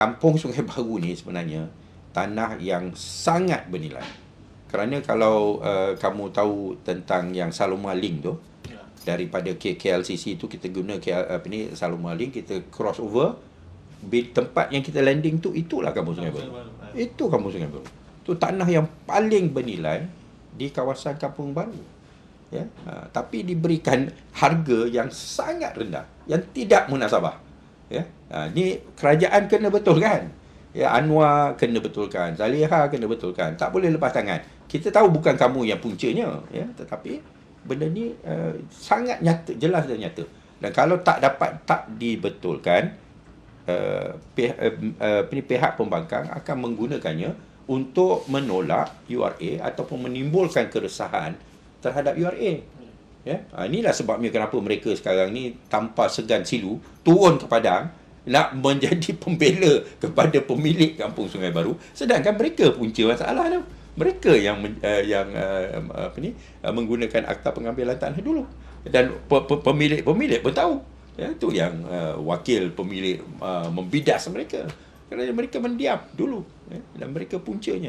Kampung Sungai Baru ni sebenarnya tanah yang sangat bernilai. Kerana kalau uh, kamu tahu tentang yang Saloma Link tu, Ya. daripada K- KLCC tu kita guna KL, apa ni Saloma Link kita cross over tempat yang kita landing tu itulah kampung Sungai Baru. Itu kampung Sungai Baru. Tu tanah yang paling bernilai di kawasan Kampung Baru. Ya. Ha, tapi diberikan harga yang sangat rendah, yang tidak munasabah. Ya. Ha, ni kerajaan kena betulkan. Ya, Anwar kena betulkan, Zaliha kena betulkan. Tak boleh lepas tangan. Kita tahu bukan kamu yang puncanya, ya, tetapi benda ni uh, sangat nyata, jelas dan nyata. Dan kalau tak dapat tak dibetulkan, uh, pihak, uh, uh, pihak pembangkang akan menggunakannya untuk menolak URA ataupun menimbulkan keresahan terhadap URA. Ya, ha, inilah sebabnya kenapa mereka sekarang ni tanpa segan silu turun ke padang nak menjadi pembela kepada pemilik kampung Sungai Baru. Sedangkan mereka punca masalah tu. Mereka yang uh, yang uh, apa ni uh, menggunakan akta pengambilan tanah dulu. Dan pe, pe, pemilik pemilik pun tahu. Ya tu yang uh, wakil pemilik uh, membidas mereka. Kerana mereka mendiam dulu. Ya, dan mereka puncanya